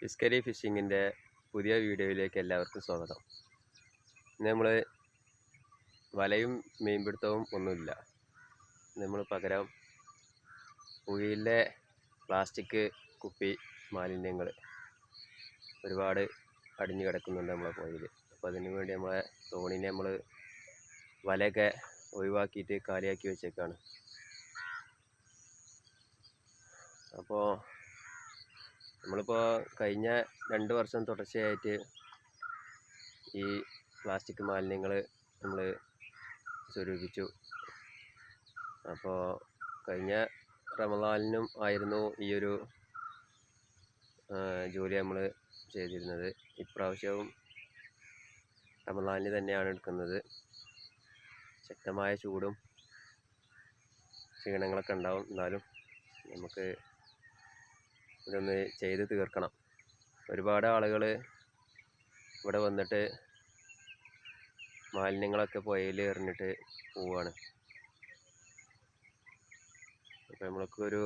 ഫിസ്കരി ഫിഷിങ്ങിന്റെ പുതിയ വീഡിയോയിലേക്ക് എല്ലാവർക്കും സ്വാഗതം. ഇന്ന് നമ്മൾ വലയും മീൻപിടുത്തവും ഒന്നുമില്ല. നമ്മൾ പകരം പുഴയിലെ പ്ലാസ്റ്റിക് കുപ്പി മാലിന്യങ്ങൾ ഒരുപാട് അടിഞ്ഞു കിടക്കുന്നുണ്ട് നമ്മളെ പുഴയിൽ അപ്പോൾ അതിനു വേണ്ടി നമ്മളെ തോണിനെ നമ്മൾ വലയൊക്കെ ഒഴിവാക്കിയിട്ട് കാലിയാക്കി വെച്ചേക്കാണ്. അപ്പോൾ നമ്മളിപ്പോൾ കഴിഞ്ഞ രണ്ട് വർഷം തുടർച്ചയായിട്ട് ഈ പ്ലാസ്റ്റിക് മാലിന്യങ്ങൾ നമ്മൾ സ്വരൂപിച്ചു. അപ്പോൾ കഴിഞ്ഞ റമദാനിനും ആയിരുന്നു ഈ ഒരു ജോലി നമ്മൾ ചെയ്തിരുന്നത്. ഇപ്രാവശ്യവും റമദാനിൽ തന്നെയാണ് എടുക്കുന്നത്. ശക്തമായ ചൂടും ക്ഷീണങ്ങളൊക്കെ ഉണ്ടാവും. എന്നാലും നമുക്ക് ഇതൊന്ന് ചെയ്ത് തീർക്കണം. ഒരുപാട് ആളുകൾ ഇവിടെ വന്നിട്ട് മാലിന്യങ്ങളൊക്കെ പുഴയിൽ എറിഞ്ഞിട്ട് പോവാണ്. അപ്പോൾ നമ്മൾക്കൊരു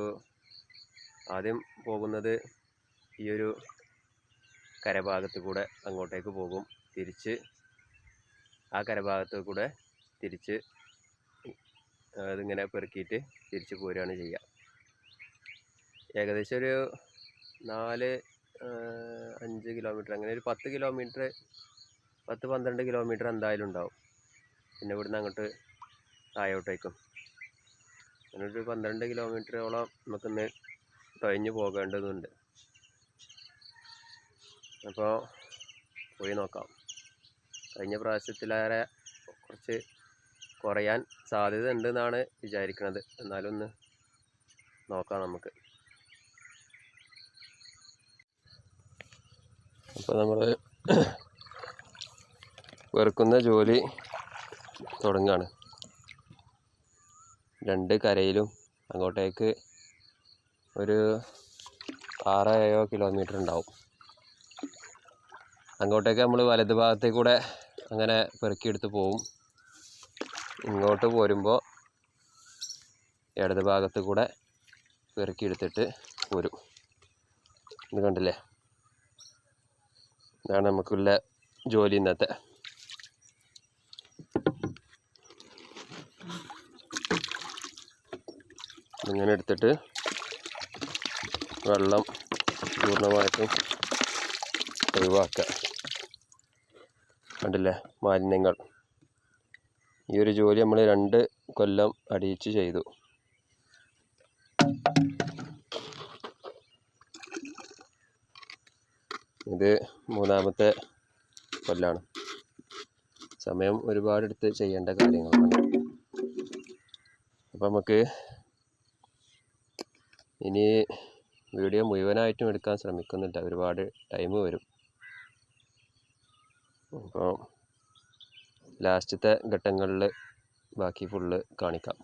ആദ്യം പോകുന്നത് ഈ ഒരു കരഭാഗത്ത് കൂടെ അങ്ങോട്ടേക്ക് പോകും. തിരിച്ച് ആ കരഭാഗത്ത് കൂടെ തിരിച്ച് അതിങ്ങനെ പെറുക്കിയിട്ട് തിരിച്ച് പോരുകയാണ് ചെയ്യുക. ഏകദേശം ഒരു നാല് അഞ്ച് കിലോമീറ്റർ അങ്ങനെ ഒരു പത്ത് കിലോമീറ്റർ പത്ത് പന്ത്രണ്ട് കിലോമീറ്റർ എന്തായാലും ഉണ്ടാവും. പിന്നെ ഇവിടുന്ന് അങ്ങോട്ട് താഴോട്ടേക്കും. അങ്ങനെ ഒരു പന്ത്രണ്ട് കിലോമീറ്ററോളം നമുക്കിന്ന് തൊഴഞ്ഞു പോകേണ്ടതുണ്ട്. അപ്പോൾ പോയി നോക്കാം. കഴിഞ്ഞ പ്രാവശ്യത്തിലേറെ കുറച്ച് കുറയാൻ സാധ്യത ഉണ്ട് എന്നാണ് വിചാരിക്കുന്നത് എന്നാലും ഒന്ന് നോക്കാം നമുക്ക്. അപ്പോൾ നമ്മൾ വെറുക്കുന്ന ജോലി തുടങ്ങുകയാണ് രണ്ട് കരയിലും അങ്ങോട്ടേക്ക് ഒരു ആറോ ഏഴോ കിലോമീറ്റർ ഉണ്ടാവും. അങ്ങോട്ടേക്ക് നമ്മൾ വലത് ഭാഗത്തേ കൂടെ അങ്ങനെ പെറുക്കിയെടുത്ത് പോവും. ഇങ്ങോട്ട് പോരുമ്പോൾ ഇടത് ഭാഗത്ത് കൂടെ പെറുക്കിയെടുത്തിട്ട് പോരും. ഇത് കണ്ടില്ലേ? ഇതാണ് നമുക്കുള്ള ജോലി ഇന്നത്തെ. ഇങ്ങനെ എടുത്തിട്ട് വെള്ളം പൂർണമായിട്ടും ഒഴിവാക്കുക. കണ്ടില്ലേ? മാലിന്യങ്ങൾ. ഈ ഒരു ജോലി നമ്മൾ രണ്ട് കൊല്ലം അടിയിച്ച് ചെയ്തു. ഇത് മൂന്നാമത്തെ കൊല്ലാണ്. സമയം ഒരുപാട് എടുത്ത് ചെയ്യേണ്ട കാര്യങ്ങളാണ്. അപ്പം നമുക്ക് ഇനി വീഡിയോ മുഴുവനായിട്ടും എടുക്കാൻ ശ്രമിക്കുന്നില്ല ഒരുപാട് ടൈം വരും. അപ്പോൾ ലാസ്റ്റത്തെ ഘട്ടങ്ങളിൽ ബാക്കി ഫുള്ള് കാണിക്കാം.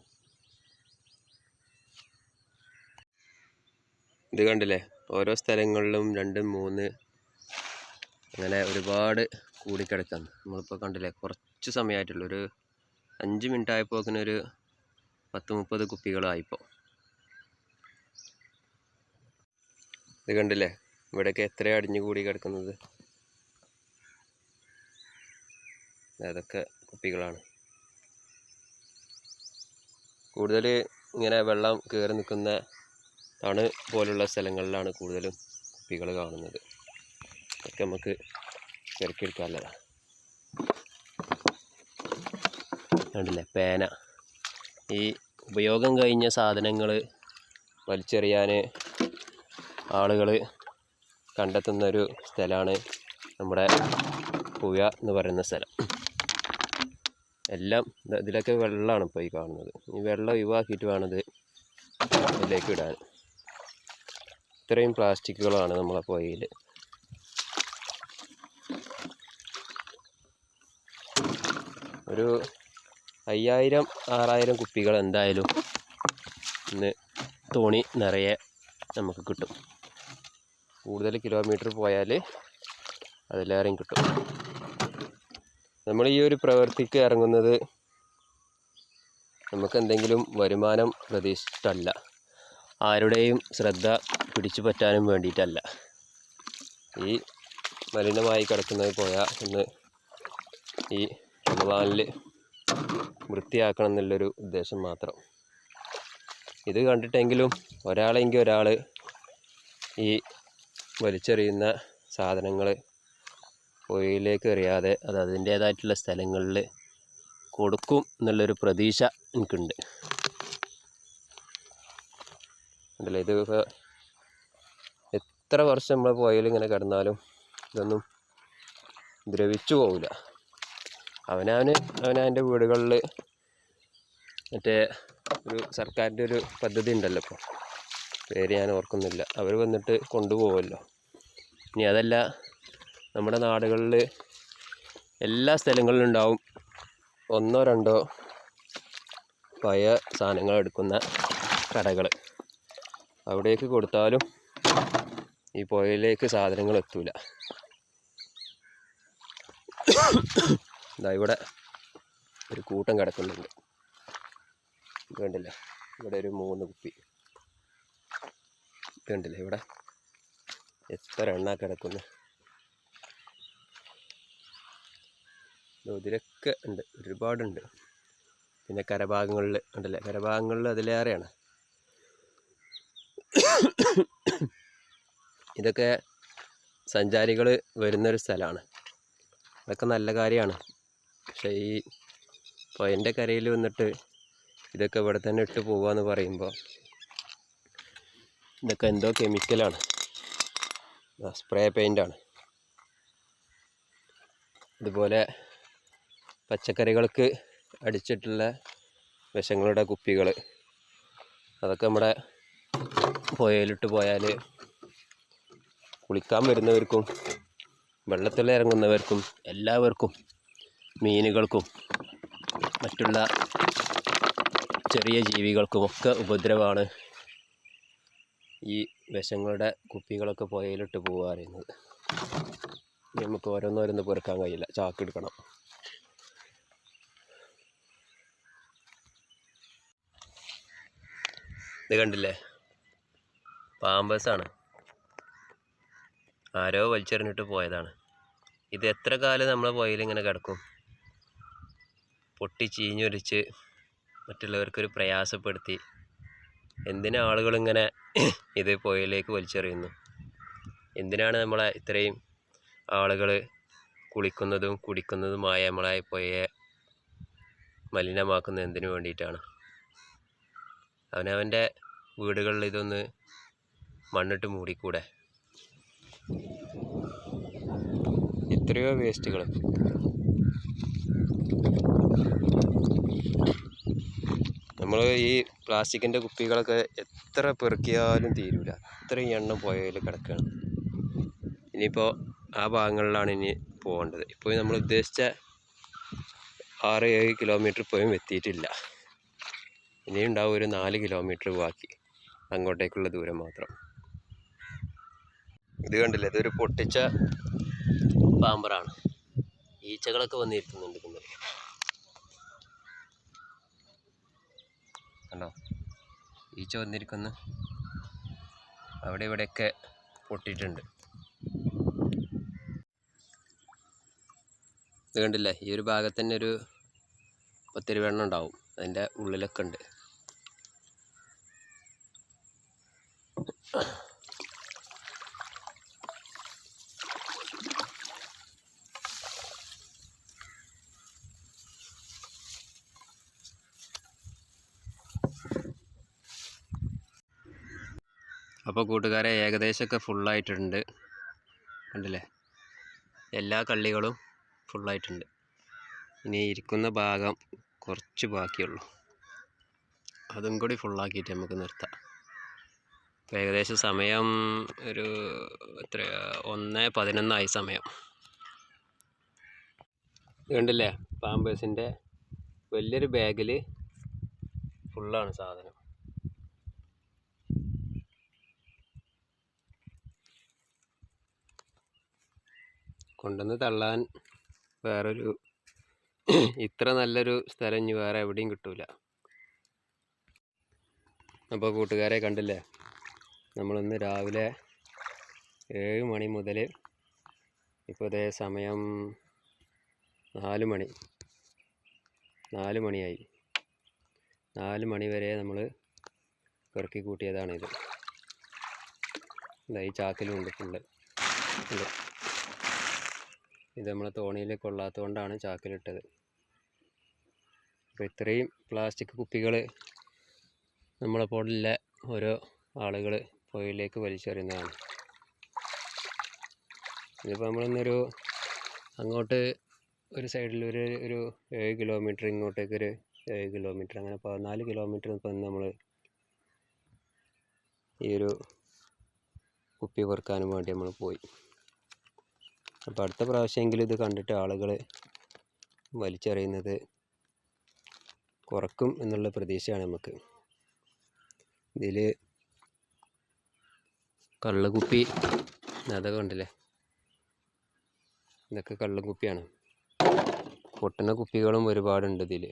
ഇത് കണ്ടില്ലേ? ഓരോ സ്ഥലങ്ങളിലും രണ്ട് മൂന്ന് അങ്ങനെ ഒരുപാട് കൂടിക്കിടക്കാണ്. നമ്മളിപ്പോൾ കണ്ടില്ലേ കുറച്ച് സമയമായിട്ടുള്ളൂ ഒരു അഞ്ച് മിനിറ്റ് ആയപ്പോൾ ഒരു പത്ത് മുപ്പത് കുപ്പികളായിപ്പോൾ ഇത് കണ്ടില്ലേ ഇവിടെയൊക്കെ എത്ര അടിഞ്ഞു കൂടി കിടക്കുന്നത്? അതൊക്കെ കുപ്പികളാണ്. കൂടുതൽ ഇങ്ങനെ വെള്ളം കയറി നിൽക്കുന്ന തണു പോലുള്ള സ്ഥലങ്ങളിലാണ് കൂടുതലും കുപ്പികൾ കാണുന്നത്. ഒക്കെ നമുക്ക് പെറുക്കിയെടുക്കാനുള്ളതാണ് കണ്ടില്ലേ? പേന. ഈ ഉപയോഗം കഴിഞ്ഞ സാധനങ്ങൾ വലിച്ചെറിയാൻ ആളുകൾ കണ്ടെത്തുന്നൊരു സ്ഥലമാണ് നമ്മുടെ പുഴ എന്ന് പറയുന്ന സ്ഥലം. എല്ലാം ഇതിലൊക്കെ വെള്ളമാണ് ഇപ്പോൾ ഈ കാണുന്നത്. ഈ വെള്ളം ഒഴിവാക്കിയിട്ട് വേണത് ഇതിലേക്ക് ഇടാൻ. ഇത്രയും പ്ലാസ്റ്റിക്കുകളാണ് നമ്മളെ പുഴയിൽ ഒരു അയ്യായിരം ആറായിരം കുപ്പികൾ എന്തായാലും ഇന്ന് തോണി നിറയെ നമുക്ക് കിട്ടും. കൂടുതൽ കിലോമീറ്റർ പോയാൽ അതിലേറെയും കിട്ടും. നമ്മൾ ഈ ഒരു പ്രവൃത്തിക്ക് ഇറങ്ങുന്നത് നമുക്ക് എന്തെങ്കിലും വരുമാനം പ്രതീക്ഷിച്ചിട്ടല്ല. ആരുടെയും ശ്രദ്ധ പിടിച്ചു പറ്റാനും വേണ്ടിയിട്ടല്ല. ഈ മലിനമായി കിടക്കുന്നത് പോയ ഒന്ന് ഈ റമദാനിൽ വൃത്തിയാക്കണം എന്നുള്ളൊരു ഉദ്ദേശം മാത്രം. ഇത് കണ്ടിട്ടെങ്കിലും ഒരാളെങ്കിൽ ഒരാൾ ഈ വലിച്ചെറിയുന്ന സാധനങ്ങൾ പുഴയിലേക്ക് എറിയാതെ അത് അതിന്റേതായിട്ടുള്ള സ്ഥലങ്ങളിൽ കൊടുക്കും എന്നുള്ളൊരു പ്രതീക്ഷ എനിക്കുണ്ട്. അല്ലേ ഇത് എത്ര വർഷം നമ്മൾ പുഴയിൽ ഇങ്ങനെ കിടന്നാലും ഇതൊന്നും ദ്രവിച്ചു പോവില്ല. അവനവന് അവനവന്റെ വീടുകളിൽ മറ്റേ ഒരു സർക്കാരിന്റെ ഒരു പദ്ധതി ഉണ്ടല്ലോ ഇപ്പോൾ പേര് ഞാൻ ഓർക്കുന്നില്ല. അവർ വന്നിട്ട് കൊണ്ടുപോകുമല്ലോ ഇനി അതല്ല നമ്മുടെ നാടുകളിൽ എല്ലാ സ്ഥലങ്ങളിലും ഉണ്ടാവും ഒന്നോ രണ്ടോ പഴയ സാധനങ്ങൾ എടുക്കുന്ന കടകൾ അവിടേക്ക് കൊടുത്താലും ഈ പുഴയിലേക്ക് സാധനങ്ങൾ എത്തൂല. ഇതാ ഇവിടെ ഒരു കൂട്ടം കിടക്കുന്നുണ്ട്. കണ്ടില്ലേ? ഇവിടെ ഒരു മൂന്ന് കുപ്പി. കണ്ടില്ലേ? ഇവിടെ എത്ര എണ്ണ കിടക്കുന്നു? ഇതിലൊക്കെ ഉണ്ട്. ഒരുപാടുണ്ട്. പിന്നെ കരഭാഗങ്ങളിൽ ഉണ്ടല്ലേ? കരഭാഗങ്ങളിൽ അതിലേറെയാണ്. ഇതൊക്കെ സഞ്ചാരികൾ വരുന്നൊരു സ്ഥലമാണ്. അതൊക്കെ നല്ല കാര്യമാണ്. പക്ഷേ ഈ പുഴന്റെ കരയിൽ വന്നിട്ട് ഇതൊക്കെ ഇവിടെ തന്നെ ഇട്ട് പോവാന്ന് പറയുമ്പോൾ ഇതൊക്കെ എന്തോ കെമിക്കലാണ് സ്പ്രേ പെയിന്റാണ് ഇതുപോലെ പച്ചക്കറികൾക്ക് അടിച്ചിട്ടുള്ള വിഷങ്ങളുടെ കുപ്പികൾ അതൊക്കെ നമ്മുടെ പുഴയിലിട്ട് പോയാൽ കുളിക്കാൻ വരുന്നവർക്കും വെള്ളത്തിൽ ഇറങ്ങുന്നവർക്കും എല്ലാവർക്കും മീനുകൾക്കും മറ്റുള്ള ചെറിയ ജീവികൾക്കും ഒക്കെ ഉപദ്രവമാണ് ഈ വിഷങ്ങളുടെ കുപ്പികളൊക്കെ പുഴയിലിട്ട് പോവുക പറയുന്നത്. ഇനി നമുക്ക് ഓരോന്നോരോന്ന് പെറുക്കാൻ കഴിയില്ല. ചാക്കെടുക്കണം ഇത് കണ്ടില്ലേ? പാമ്പസാണ് ആരോ വലിച്ചെറിഞ്ഞിട്ട് പോയതാണ്. ഇത് എത്ര കാലം നമ്മളെ പുഴയിൽ ഇങ്ങനെ കിടക്കും? പൊട്ടി ചീഞ്ഞൊലിച്ച് മറ്റുള്ളവർക്കൊരു പ്രയാസപ്പെടുത്തി എന്തിനാ ആളുകളിങ്ങനെ ഇത് പുഴയിലേക്ക് വലിച്ചെറിയുന്നു? എന്തിനാണ് നമ്മളെ ഇത്രയും ആളുകൾ കുളിക്കുന്നതും കുടിക്കുന്നതുമായ നമ്മളെ പുഴയെ മലിനമാക്കുന്നത് എന്തിനു വേണ്ടിയിട്ടാണ്? അവനവന്റെ വീടുകളിൽ ഇതൊന്ന് മണ്ണിട്ട് മൂടിക്കൂടെ? എത്രയോ വേസ്റ്റുകൾ നമ്മൾ ഈ പ്ലാസ്റ്റിക്കിന്റെ കുപ്പികളൊക്കെ എത്ര പെറുക്കിയാലും തീരൂല. അത്രയും എണ്ണം പുഴയിൽ കിടക്കുകയാണ് ഇനിയിപ്പോൾ ആ ഭാഗങ്ങളിലാണ് ഇനി പോകേണ്ടത്. ഇപ്പോൾ നമ്മൾ ഉദ്ദേശിച്ച ആറ് ഏഴ് കിലോമീറ്റർ പോയും എത്തിയിട്ടില്ല. ഇനിയും ഉണ്ടാവും ഒരു നാല് കിലോമീറ്റർ ബാക്കി അങ്ങോട്ടേക്കുള്ള ദൂരം മാത്രം. ഇത് കണ്ടില്ലേ? ഇതൊരു പൊട്ടിച്ച പാമ്പറാണ്. ഈച്ചകളൊക്കെ വന്നിരിക്കുന്നുണ്ട് ഇതിന്മേൽ കണ്ടോ? ഈച്ച വന്നിരിക്കുന്നു. അവിടെ ഇവിടെയൊക്കെ പൊട്ടിയിട്ടുണ്ട്. ഇത് കണ്ടില്ലേ? ഈ ഒരു ഭാഗത്ത് തന്നെ ഒരു പത്തിരുവെണ്ണം ഉണ്ടാവും. അതിന്റെ ഉള്ളിലൊക്കെ ഉണ്ട്. അപ്പോൾ കൂട്ടുകാരെ ഏകദേശമൊക്കെ ഫുള്ളായിട്ടുണ്ട് കണ്ടില്ലേ? എല്ലാ കള്ളികളും ഫുള്ളായിട്ടുണ്ട് ഇനി ഇരിക്കുന്ന ഭാഗം കുറച്ച് ബാക്കിയുള്ളൂ. അതും കൂടി ഫുള്ളാക്കിയിട്ട് നമുക്ക് നിർത്താം. ഇപ്പം ഏകദേശം സമയം ഒരു എത്ര ഒന്ന് പതിനൊന്നായി സമയം. കണ്ടില്ലേ? പാമ്പേഴ്സിന്റെ വലിയൊരു ബാഗിൽ ഫുള്ളാണ് സാധനം. കൊണ്ടുവന്ന് തള്ളാൻ വേറൊരു ഇത്ര നല്ലൊരു സ്ഥലം ഇനി വേറെ എവിടെയും കിട്ടൂല. അപ്പോൾ കൂട്ടുകാരെ കണ്ടില്ലേ? നമ്മളിന്ന് രാവിലെ ഏഴ് മണി മുതൽ ഇപ്പോൾ ഇതേ സമയം നാല് മണി. നാല് മണിയായി. നാല് മണി വരെ നമ്മൾ പെറുക്കി കൂട്ടിയതാണിത്. ഈ ചാക്കിലുണ്ട് ഫുള്ള്. ഉണ്ട്. ഇത് നമ്മളെ തോണിയിൽ കൊള്ളാത്തതുകൊണ്ടാണ് ചാക്കിലിട്ടത്. അപ്പോൾ ഇത്രയും പ്ലാസ്റ്റിക് കുപ്പികൾ നമ്മളെ പോലുള്ള ഓരോ ആളുകൾ പുഴയിലേക്ക് വലിച്ചെറിയുന്നതാണ്. ഇതിപ്പോൾ നമ്മളിന്നൊരു അങ്ങോട്ട് ഒരു സൈഡിൽ ഒരു ഒരു ഏഴ് കിലോമീറ്റർ ഇങ്ങോട്ടേക്ക് ഒരു ഏഴ് കിലോമീറ്റർ അങ്ങനെ പതിനാല് കിലോമീറ്റർ ഇപ്പം നമ്മൾ ഈ ഒരു കുപ്പി പെറുക്കാനും വേണ്ടി നമ്മൾ പോയി. അപ്പോൾ അടുത്ത പ്രാവശ്യമെങ്കിലും ഇത് കണ്ടിട്ട് ആളുകൾ വലിച്ചെറിയുന്നത് കുറക്കും എന്നുള്ള പ്രതീക്ഷയാണ് നമുക്ക്. ഇതിൽ കള്ളുകുപ്പി അതൊക്കെ കണ്ടില്ലേ? ഇതൊക്കെ കള്ളുകുപ്പിയാണ്. പൊട്ടുന്ന കുപ്പികളും ഒരുപാടുണ്ട് ഇതിൽ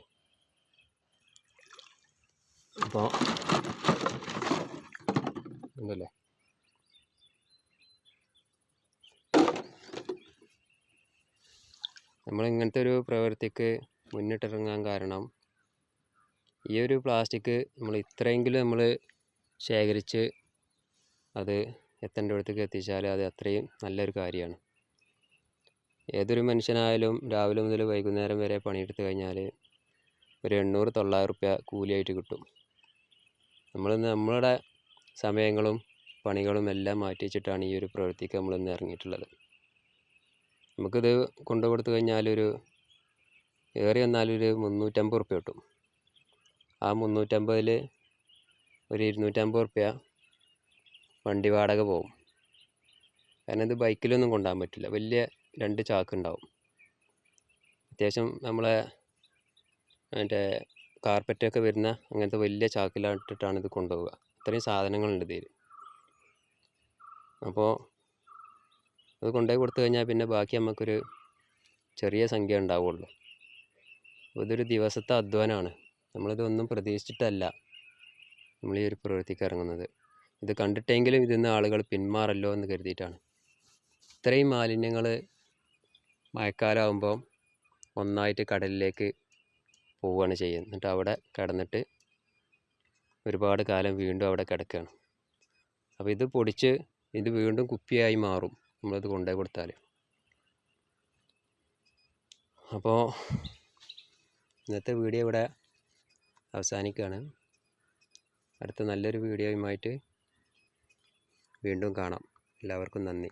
അപ്പോൾ ഉണ്ടല്ലേ? നമ്മൾ ഇങ്ങനത്തെ ഒരു പ്രവൃത്തിക്ക് മുന്നിട്ടിറങ്ങാൻ കാരണം ഈ ഒരു പ്ലാസ്റ്റിക് നമ്മൾ ഇത്രയെങ്കിലും നമ്മൾ ശേഖരിച്ച് അത് എത്തേണ്ട അടുത്തേക്ക് എത്തിച്ചാൽ അത് അത്രയും നല്ലൊരു കാര്യമാണ്. ഏതൊരു മനുഷ്യനായാലും രാവിലെ മുതൽ വൈകുന്നേരം വരെ പണിയെടുത്ത് കഴിഞ്ഞാൽ ഒരു എണ്ണൂറ് തൊള്ളായിരം റുപ്യ കൂലിയായിട്ട് കിട്ടും. നമ്മൾ നമ്മളുടെ സമയങ്ങളും പണികളും എല്ലാം മാറ്റി വെച്ചിട്ടാണ് ഈ ഒരു പ്രവൃത്തിക്ക് നമ്മൾ ഇന്ന് ഇറങ്ങിയിട്ടുള്ളത്. നമുക്കിത് കൊണ്ടു കൊടുത്തു കഴിഞ്ഞാൽ ഒരു ഏറി വന്നാലൊരു മുന്നൂറ്റമ്പത് റുപ്യ കിട്ടും. ആ മുന്നൂറ്റമ്പതിൽ ഒരു ഇരുന്നൂറ്റമ്പത് റുപ്യ വണ്ടി വാടക പോകും. കാരണം ഇത് ബൈക്കിലൊന്നും കൊണ്ടുപോകാൻ പറ്റില്ല. വലിയ രണ്ട് ചാക്ക് ഉണ്ടാവും. അത്യാവശ്യം നമ്മളെ മറ്റേ കാർപ്പറ്റൊക്കെ വരുന്ന അങ്ങനത്തെ വലിയ ചാക്കിലിട്ടിട്ടാണ് ഇത് കൊണ്ടുപോവുക. ഇത്രയും സാധനങ്ങളുണ്ട് ഇതിൽ അപ്പോൾ അത് കൊണ്ടുപോയി കൊടുത്തു കഴിഞ്ഞാൽ പിന്നെ ബാക്കി നമുക്കൊരു ചെറിയ സംഖ്യ ഉണ്ടാവുള്ളൂ. ഇതൊരു ദിവസത്തെ അധ്വാനമാണ് നമ്മളിതൊന്നും പ്രതീക്ഷിച്ചിട്ടല്ല നമ്മൾ ഈ ഒരു പ്രവൃത്തിക്ക് ഇറങ്ങുന്നത്. ഇത് കണ്ടിട്ടെങ്കിലും ഇതിൽ നിന്ന് ആളുകൾ പിന്മാറല്ലോ എന്ന് കരുതിയിട്ടാണ്. ഇത്രയും മാലിന്യങ്ങൾ മഴക്കാലമാകുമ്പോൾ ഒന്നായിട്ട് കടലിലേക്ക് പോവുകയാണ് ചെയ്യുന്നത്. എന്നിട്ട് അവിടെ കിടന്നിട്ട് ഒരുപാട് കാലം വീണ്ടും അവിടെ കിടക്കുകയാണ്. അപ്പോൾ ഇത് പൊടിച്ച് ഇത് വീണ്ടും കുപ്പിയായി മാറും. നമ്മളിത് കൊണ്ടുപോയി കൊടുത്താൽ അപ്പോൾ ഇന്നത്തെ വീഡിയോ ഇവിടെ അവസാനിക്കുകയാണ് അടുത്ത നല്ലൊരു വീഡിയോയുമായിട്ട് വീണ്ടും കാണാം. എല്ലാവർക്കും നന്ദി.